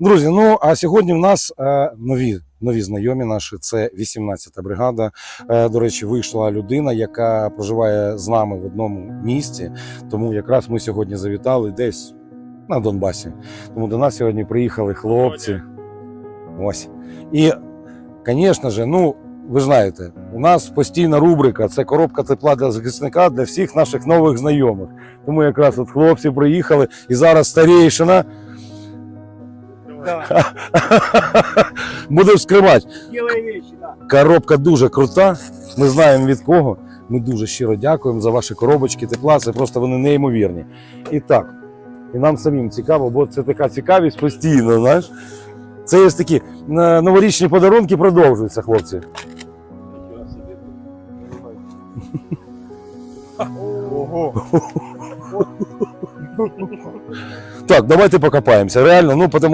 Друзі, ну а сьогодні в нас е, нові. Нові знайомі наші, це 18-та бригада. Е, до речі, вийшла людина, яка проживає з нами в одному місті. Тому якраз ми сьогодні завітали десь на Донбасі. Тому до нас сьогодні приїхали хлопці. Ось. І, звісно ж, ну, ви знаєте, у нас постійна рубрика це коробка тепла для захисника для всіх наших нових знайомих. Тому якраз от хлопці приїхали, і зараз старейшина буде вскривати. Вещи, да. Коробка дуже крута. Ми знаємо від кого. Ми дуже щиро дякуємо за ваші коробочки тепла. Це просто вони неймовірні. І так, і нам самим цікаво, бо це така цікавість постійно, знаєш. Це є такі е, новорічні подарунки продовжуються, хлопці. Ого. Так, давайте покопаємося. Реально, ну тому